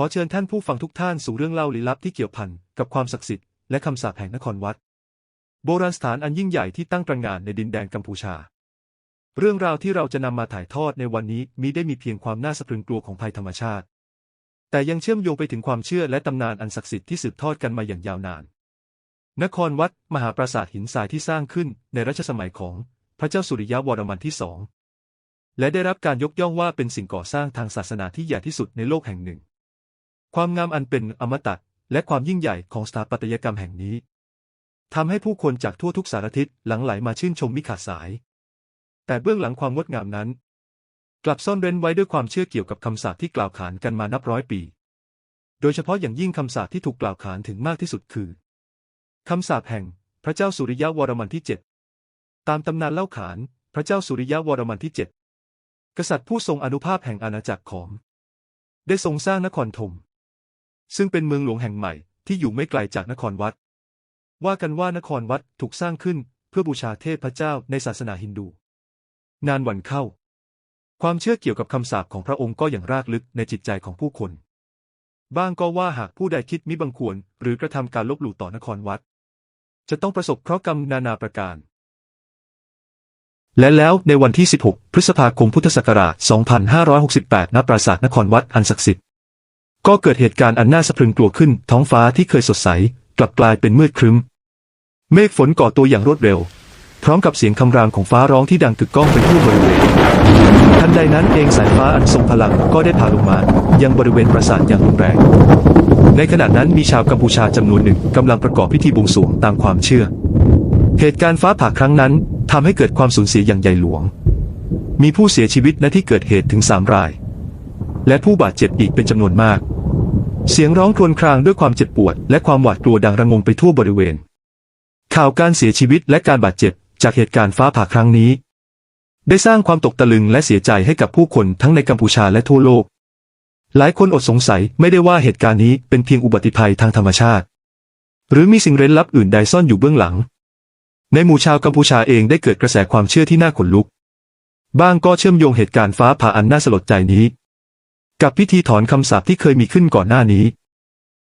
ขอเชิญท่านผู้ฟังทุกท่านสู่เรื่องเล่าลี้ลับที่เกี่ยวพันกับความศักดิ์สิทธิ์และคำสาปแห่งนครวัด โบราณสถานอันยิ่งใหญ่ที่ตั้งตระหง่านในดินแดนกัมพูชา เรื่องราวที่เราจะนำมาถ่ายทอดในวันนี้มิได้มีเพียงความน่าสะพรึงกลัวของภัยธรรมชาติ แต่ยังเชื่อมโยงไปถึงความเชื่อและตำนานอันศักดิ์สิทธิ์ที่สืบทอดกันมาอย่างยาวนาน นครวัด มหาปราสาทหินทรายที่สร้างขึ้นในรัชสมัยของพระเจ้าสุริยะวรมันที่สองและได้รับการยกย่องว่าเป็นสิ่งก่อสร้างทางศาสนาที่ใหญ่ที่สุดในโลกแห่งหนึ่ง ความงามอันเป็นอมตะและความยิ่งใหญ่ของสถาปัตยกรรมแห่งนี้ทำให้ผู้คนจากทั่วทุกสารทิศหลั่งไหลมาชื่นชมมิขาดสาย แต่เบื้องหลังความงดงามนั้น กลับซ่อนเร้นไว้ด้วยความเชื่อเกี่ยวกับคำสาปที่กล่าวขานกันมานับร้อยปี โดยเฉพาะอย่างยิ่งคำสาปที่ถูกกล่าวขานถึงมากที่สุดคือคำสาปแห่งพระเจ้าสุริยะวรมันที่เจ็ดตามตำนานเล่าขาน พระเจ้าสุริยะวรมันที่เจ็ดกษัตริย์ผู้ทรงอนุภาพแห่งอาณาจักรของ ได้ทรงสร้างนครธม ซึ่งเป็นเมืองหลวงแห่งใหม่ที่อยู่ไม่ไกลจากนครวัด ว่ากันว่านครวัดถูกสร้างขึ้นเพื่อบูชาเทพเจ้าในศาสนาฮินดู นานวันเข้า ความเชื่อเกี่ยวกับคำสาปของพระองค์ก็อย่างรากลึกในจิตใจของผู้คน บ้างก็ว่าหากผู้ใดคิดมิบังควร หรือกระทำการลบหลู่ต่อนครวัด จะต้องประสบเคราะห์กรรมนานาประการและแล้วในวันที่ 16 พฤษภาคม พุทธศักราช 2568 ณ ปราสาทนครวัดอันศักดิ์สิทธิ์ ก็เกิดเหตุการณ์อันน่าสะพรึงกลัวขึ้น ท้องฟ้าที่เคยสดใส กลับกลายเป็นมืดครึ้ม เมฆฝนก่อตัวอย่างรวดเร็ว พร้อมกับเสียงคำรามของฟ้าร้องที่ดังกึกก้องไปทั่วบริเวณทันใดนั้นเองสายฟ้าอันทรงพลังก็ได้ผ่าลงมา ยังบริเวณปราสาทอย่างรุนแรง ในขณะนั้นมีชาวกัมพูชาจำนวนหนึ่งกำลังประกอบพิธีบวงสรวงตามความเชื่อ เหตุการณ์ฟ้าผ่าครั้งนั้นทำให้เกิดความสูญเสียอย่างใหญ่หลวง มีผู้เสียชีวิตณที่เกิดเหตุถึงสามราย และผู้บาดเจ็บอีกเป็นจำนวนมาก เสียงร้องครวญครางด้วยความเจ็บปวด และความหวาดกลัวดังระงมไปทั่วบริเวณ ข่าวการเสียชีวิตและการบาดเจ็บจากเหตุการณ์ฟ้าผ่าครั้งนี้ ได้สร้างความตกตะลึงและเสียใจให้กับผู้คนทั้งในกัมพูชาและทั่วโลก หลายคนอดสงสัยไม่ได้ว่าเหตุการณ์นี้เป็นเพียงอุบัติภัยทางธรรมชาติ หรือมีสิ่งเร้นลับอื่นใดซ่อนอยู่เบื้องหลัง ในหมู่ชาวกัมพูชาเองได้เกิดกระแสความเชื่อที่น่าขนลุก บ้างก็เชื่อมโยงเหตุการณ์ฟ้าผ่าอันน่าสลดใจนี้ กับพิธีถอนคำสาปที่เคยมีขึ้นก่อนหน้านี้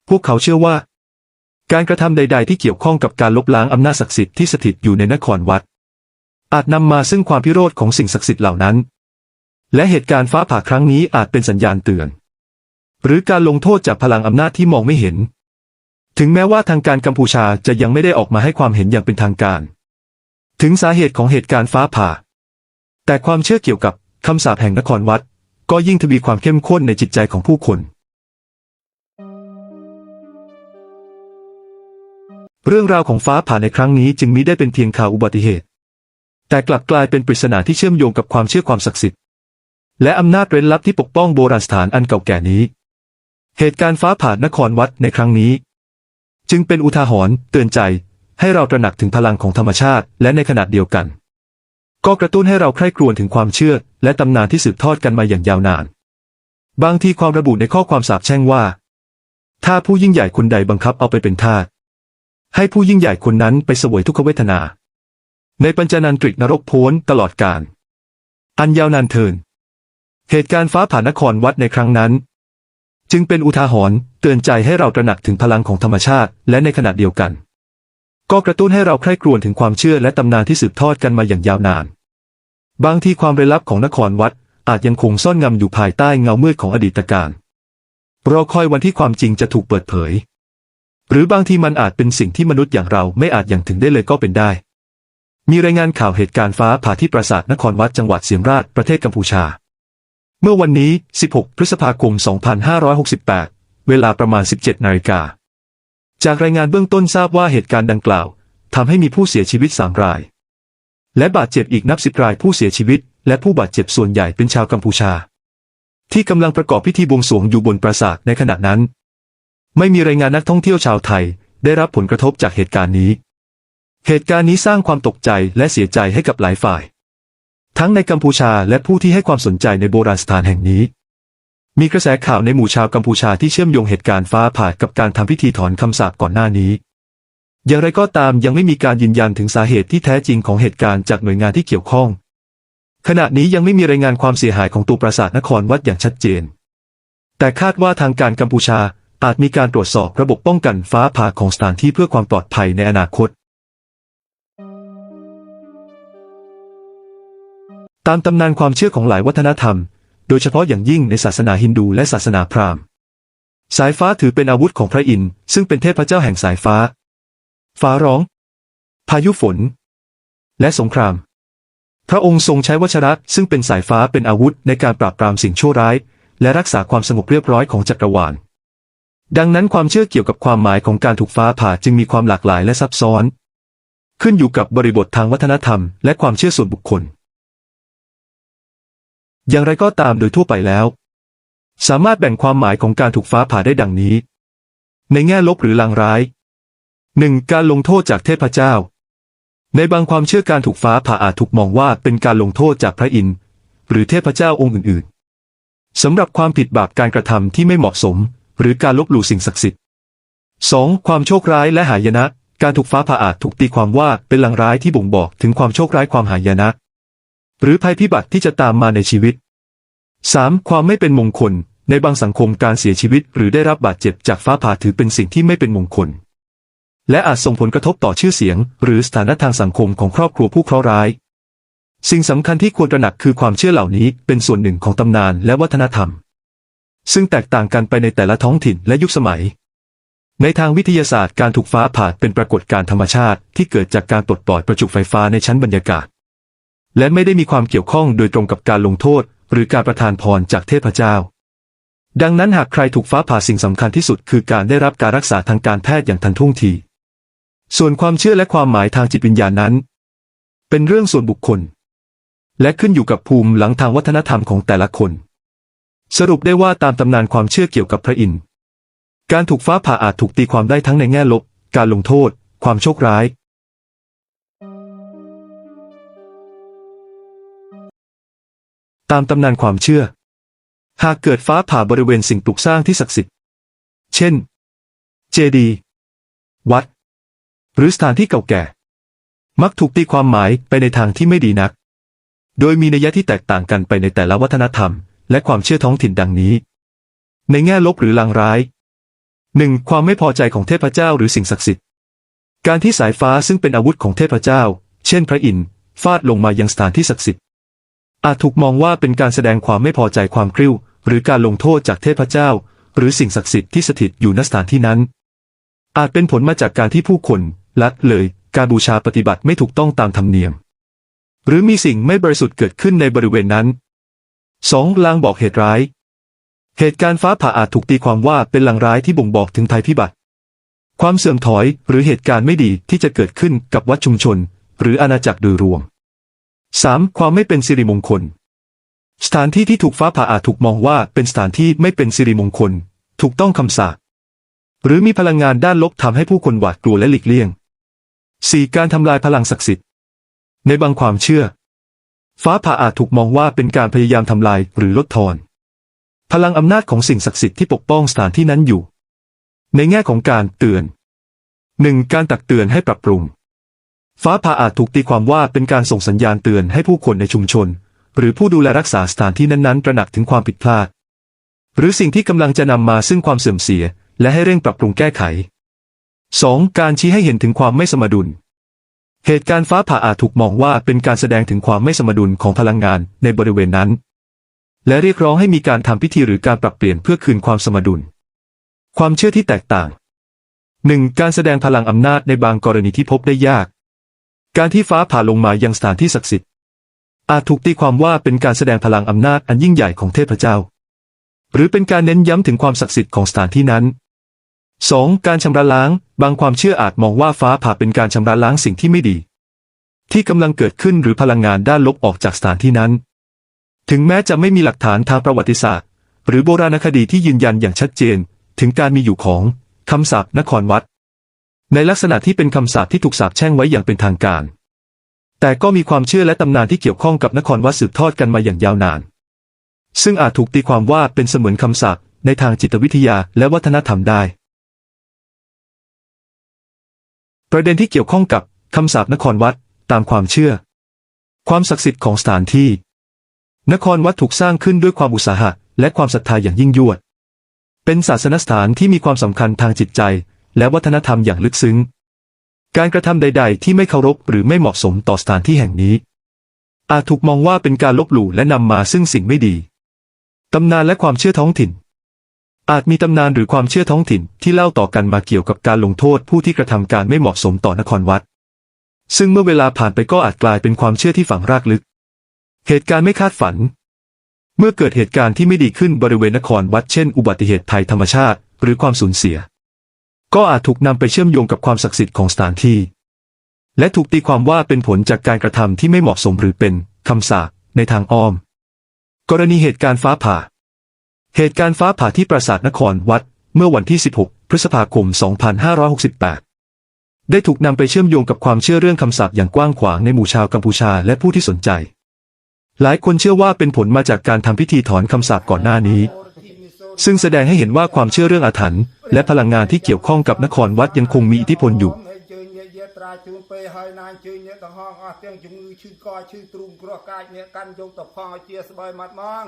พวกเขาเชื่อว่า การกระทำใด ๆ ที่เกี่ยวข้องกับการลบล้างอำนาจศักดิ์สิทธิ์ที่สถิตอยู่ในนครวัด อาจนำมาซึ่งความพิโรธของสิ่งศักดิ์สิทธิ์เหล่านั้น และเหตุการณ์ฟ้าผ่าครั้งนี้อาจเป็นสัญญาณเตือน หรือการลงโทษจากพลังอำนาจที่มองไม่เห็น ถึงแม้ว่าทางการกัมพูชาจะยังไม่ได้ออกมาให้ความเห็นอย่างเป็นทางการ ถึงสาเหตุของเหตุการณ์ฟ้าผ่า แต่ความเชื่อเกี่ยวกับคำสาปแห่งนครวัด ก็ยิ่งทวีความเข้มข้นในจิตใจของผู้คน เรื่องราวของฟ้าผ่าในครั้งนี้จึงมิได้เป็นเพียงข่าวอุบัติเหตุ แต่กลับกลายเป็นปริศนาที่เชื่อมโยงกับความเชื่อความศักดิ์สิทธิ์ และอำนาจเร้นลับที่ปกป้องโบราณสถานอันเก่าแก่นี้ เหตุการณ์ฟ้าผ่านครวัดในครั้งนี้ จึงเป็นอุทาหรณ์เตือนใจให้เราตระหนักถึงพลังของธรรมชาติและในขณะเดียวกัน ก็กระตุ้นให้เราใคร่ครวญถึงความเชื่อ และตำนานที่สืบทอดกันมาอย่างยาวนาน บางทีความระบุในข้อความสาปแช่งว่า ถ้าผู้ยิ่งใหญ่คนใดบังคับเอาไปเป็นทาสให้ผู้ยิ่งใหญ่คนนั้นไปสวยทุกขเวทนา ในปัญจนันตริกนรกโพ้นตลอดกาลอันยาวนานเทิน เหตุการณ์ฟ้าผ่านครวัดในครั้งนั้น จึงเป็นอุทาหรณ์เตือนใจให้เราตระหนักถึงพลังของธรรมชาติ และในขณะเดียวกัน ก็กระตุ้นให้เราใคร่ครวญถึงความเชื่อและตำนานที่สืบทอดกันมาอย่างยาวนาน บางทีความเร้นลับของนครวัดอาจยังคงซ่อนงำอยู่ภายใต้เงามืดของอดีตการรอคอยวันที่ความจริงจะถูกเปิดเผย หรือบางทีมันอาจเป็นสิ่งที่มนุษย์อย่างเราไม่อาจอย่างถึงได้เลยก็เป็นได้ มีรายงานข่าวเหตุการณ์ฟ้าผ่าที่ปราสาทนครวัดจังหวัดเสียมราชประเทศกัมพูชา เมื่อวันนี้ 16 พฤษภาคม 2568 เวลาประมาณ 17 นาฬิกา จากรายงานเบื้องต้นทราบว่าเหตุการณ์ดังกล่าวทำให้มีผู้เสียชีวิต3ราย และบาดเจ็บอีกนับสิบรายผู้เสียชีวิต และผู้บาดเจ็บส่วนใหญ่เป็นชาวกัมพูชา ที่กำลังประกอบพิธีบวงสรวงอยู่บนปราสาทในขณะนั้น ไม่มีรายงานนักท่องเที่ยวชาวไทย ได้รับผลกระทบจากเหตุการณ์นี้ เหตุการณ์นี้สร้างความตกใจและเสียใจให้กับหลายฝ่าย ทั้งในกัมพูชาและผู้ที่ให้ความสนใจในโบราณสถานแห่งนี้ มีกระแสข่าวในหมู่ชาวกัมพูชาที่เชื่อมโยงเหตุการณ์ฟ้าผ่ากับการทำพิธีถอนคำสาปก่อนหน้านี้ อย่างไรก็ตามยังไม่มีการยืนยันถึงสาเหตุที่แท้จริงของเหตุการณ์จากหน่วยงานที่เกี่ยวข้อง ขณะนี้ยังไม่มีรายงานความเสียหายของตัวปราสาทนครวัดอย่างชัดเจน แต่คาดว่าทางการกัมพูชาอาจมีการตรวจสอบระบบป้องกันฟ้าผ่าของสถานที่เพื่อความปลอดภัยในอนาคต ตามตำนานความเชื่อของหลายวัฒนธรรม โดยเฉพาะอย่างยิ่งในศาสนาฮินดูและศาสนาพราหมณ์ สายฟ้าถือเป็นอาวุธของพระอินทร์ซึ่งเป็นเทพเจ้าแห่งสายฟ้า ฟ้าร้อง พายุฝน และสงคราม พระองค์ทรงใช้วัชระซึ่งเป็นสายฟ้าเป็นอาวุธในการปราบปรามสิ่งชั่วร้าย และรักษาความสงบเรียบร้อยของจักรวาล ดังนั้นความเชื่อเกี่ยวกับความหมายของการถูกฟ้าผ่าจึงมีความหลากหลายและซับซ้อน ขึ้นอยู่กับบริบททางวัฒนธรรม และความเชื่อส่วนบุคคล อย่างไรก็ตามโดยทั่วไปแล้ว สามารถแบ่งความหมายของการถูกฟ้าผ่าได้ดังนี้ ในแง่ลบหรือลางร้าย 1. การลงโทษจากเทพเจ้า ในบางความเชื่อการถูกฟ้าผ่าอาจถูกมองว่าเป็นการลงโทษจากพระอินทร์หรือเทพเจ้าองค์อื่นๆสำหรับความผิดบาปการกระทำที่ไม่เหมาะสม หรือการลบหลู่สิ่งศักดิ์สิทธิ์ 2. ความโชคร้ายและหายนะ การถูกฟ้าผ่าอาจถูกตีความว่าเป็นลางร้ายที่บ่งบอกถึงความโชคร้ายความหายนะ หรือภัยพิบัติที่จะตามมาในชีวิต 3. ความไม่เป็นมงคล ในบางสังคมการเสียชีวิต หรือได้รับบาดเจ็บจากฟ้าผ่าถือเป็นสิ่งที่ไม่เป็นมงคล และอาจส่งผลกระทบต่อชื่อเสียง หรือสถานะทางสังคมของครอบครัวผู้เคราะห์ร้าย สิ่งสำคัญที่ควรตระหนักคือความเชื่อเหล่านี้เป็นส่วนหนึ่งของตำนานและวัฒนธรรม ซึ่งแตกต่างกันไปในแต่ละท้องถิ่นและยุคสมัยในทางวิทยาศาสตร์การถูกฟ้าผ่าเป็นปรากฏการณ์ธรรมชาติที่เกิดจากการปลดปล่อยประจุไฟฟ้าในชั้นบรรยากาศ และไม่ได้มีความเกี่ยวข้องโดยตรงกับการลงโทษ หรือการประทานพรจากเทพเจ้า ดังนั้นหากใครถูกฟ้าผ่าสิ่งสำคัญที่สุด คือการได้รับการรักษาทางการแพทย์อย่างทันท่วงที ส่วนความเชื่อและความหมายทางจิตวิญญาณนั้น เป็นเรื่องส่วนบุคคล และขึ้นอยู่กับภูมิหลังทางวัฒนธรรมของแต่ละคน สรุปได้ว่าตามตำนานความเชื่อเกี่ยวกับพระอินทร์การถูกฟ้าผ่าอาจถูกตีความได้ทั้งในแง่ลบ การลงโทษ ความโชคร้าย ตามตำนานความเชื่อ หากเกิดฟ้าผ่าบริเวณสิ่งปลูกสร้างที่ศักดิ์สิทธิ์ เช่น เจดีย์วัด หรือสถานที่เก่าแก่ มักถูกตีความหมายไปในทางที่ไม่ดีนัก โดยมีนัยยะที่แตกต่างกันไปในแต่ละวัฒนธรรม และความเชื่อท้องถิ่นดังนี้ ในแง่ลบหรือลางร้ายหนึ่งความไม่พอใจของเทพเจ้าหรือสิ่งศักดิ์สิทธิ์ การที่สายฟ้าซึ่งเป็นอาวุธของเทพเจ้า เช่น พระอินทร์ฟาดลงมายังสถานที่ศักดิ์สิทธิ์ อาจถูกมองว่าเป็นการแสดงความไม่พอใจความกริ้ว หรือการลงโทษจากเทพเจ้า หรือสิ่งศักดิ์สิทธิ์ที่สถิตอยู่ณสถานที่นั้น อาจเป็นผลมาจากการที่ผู้คนละเลยการบูชาปฏิบัติไม่ถูกต้องตามธรรมเนียม หรือมีสิ่งไม่บริสุทธิ์เกิดขึ้นในบริเวณนั้น 2. ลางบอกเหตุร้าย เหตุการณ์ฟ้าผ่าอาจถูกตีความว่าเป็นลางร้ายที่บ่งบอกถึงภัยพิบัติ ความเสื่อมถอยหรือเหตุการณ์ไม่ดีที่จะเกิดขึ้นกับวัดชุมชน หรืออาณาจักรโดยรวม 3. ความไม่เป็นสิริมงคล สถานที่ที่ถูกฟ้าผ่าอาจถูกมองว่าเป็นสถานที่ไม่เป็นสิริมงคล ถูกต้องคำสาปหรือมีพลังงานด้านลบทำให้ผู้คนหวาดกลัวและหลีกเลี่ยง 4. การทำลายพลังศักดิ์สิทธิ์ ในบางความเชื่อ ฟ้าผ่าอาจถูกมองว่าเป็นการพยายามทำลายหรือลดทอน พลังอำนาจของสิ่งศักดิ์สิทธิ์ที่ปกป้องสถานที่นั้นอยู่ ในแง่ของการเตือน 1. การตักเตือนให้ปรับปรุง ฟ้าผ่าอาจถูกตีความว่าเป็นการส่งสัญญาณเตือนให้ผู้คนในชุมชน หรือผู้ดูแลรักษาสถานที่นั้นๆ ตระหนักถึงความผิดพลาด หรือสิ่งที่กำลังจะนำมาซึ่งความเสื่อมเสีย และให้เร่งปรับปรุงแก้ไข 2. การชี้ให้เห็นถึงความไม่สมดุล เหตุการณ์ฟ้าผ่าอาจถูกมองว่าเป็นการแสดงถึงความไม่สมดุลของพลังงานในบริเวณนั้น และเรียกร้องให้มีการทำพิธีหรือการปรับเปลี่ยนเพื่อคืนความสมดุล ความเชื่อที่แตกต่าง 1. การแสดงพลังอำนาจในบางกรณีที่พบได้ยาก การที่ฟ้าผ่าลงมายังสถานที่ศักดิ์สิทธิ์ อาจถูกตีความว่าเป็นการแสดงพลังอำนาจอันยิ่งใหญ่ของเทพเจ้า หรือเป็นการเน้นย้ำถึงความศักดิ์สิทธิ์ของสถานที่นั้น 2. การชำระล้าง บางความเชื่ออาจมองว่าฟ้าผ่าเป็นการชำระล้างสิ่งที่ไม่ดี ที่กำลังเกิดขึ้นหรือพลังงานด้านลบออกจากสถานที่นั้น ถึงแม้จะไม่มีหลักฐานทางประวัติศาสตร์ หรือโบราณคดีที่ยืนยันอย่างชัดเจน ถึงการมีอยู่ของคำสาปนครวัด ในลักษณะที่เป็นคำสาปที่ถูกสาปแช่งไว้อย่างเป็นทางการ แต่ก็มีความเชื่อและตำนานที่เกี่ยวข้องกับนครวัดสืบทอดกันมาอย่างยาวนาน ซึ่งอาจถูกตีความว่าเป็นเสมือนคำสาปในทางจิตวิทยาและวัฒนธรรมได้ ประเด็นที่เกี่ยวข้องกับคำสาปนครวัดตามความเชื่อ ความศักดิ์สิทธิ์ของสถานที่ นครวัดถูกสร้างขึ้นด้วยความอุตสาหะและความศรัทธาอย่างยิ่งยวด เป็นศาสนสถานที่มีความสำคัญทางจิตใจ และวัฒนธรรมอย่างลึกซึ้ง การกระทำใด ๆ ที่ไม่เคารพหรือไม่เหมาะสมต่อสถานที่แห่งนี้ อาจถูกมองว่าเป็นการลบหลู่และนำมาซึ่งสิ่งไม่ดีตำนานและความเชื่อท้องถิ่น อาจมีตำนานหรือความเชื่อท้องถิ่นที่เล่าต่อกันมาเกี่ยวกับการลงโทษผู้ที่กระทำการไม่เหมาะสมต่อนครวัด ซึ่งเมื่อเวลาผ่านไปก็อาจกลายเป็นความเชื่อที่ฝังรากลึก เหตุการณ์ไม่คาดฝัน เมื่อเกิดเหตุการณ์ที่ไม่ดีขึ้นบริเวณนครวัดเช่น อุบัติเหตุภัยธรรมชาติ หรือความสูญเสีย ก็อาจถูกนำไปเชื่อมโยงกับความศักดิ์สิทธิ์ของสถานที่ และถูกตีความว่าเป็นผลจากการกระทำที่ไม่เหมาะสมหรือเป็นคำสาปในทางอ้อม กรณีเหตุการณ์ฟ้าผ่า เหตุการณ์ฟ้าผ่าที่ปราสาทนครวัด เมื่อวันที่ 16 พฤษภาคม 2568 ได้ถูกนำไปเชื่อมโยงกับความเชื่อเรื่องคำสาปอย่างกว้างขวางในหมู่ชาวกัมพูชาและผู้ที่สนใจ หลายคนเชื่อว่าเป็นผลมาจากการทำพิธีถอนคำสาปก่อนหน้านี้ ซึ่งแสดงให้เห็นว่าความเชื่อเรื่องอาถรรพ์และพลังงานที่เกี่ยวข้องกับนครวัดยังคงมีอิทธิพลอยู่ ហើយជើញអ្នកយាត្រាជូនពេលហើយណាជើញអ្នកដង្ហងអស់ទាំងជំងឺឈឺកឈឺទ្រូងគ្រោះកាចអ្នកកាន់យកទៅផងឲ្យជាស្បើយម៉ាត់ម៉ង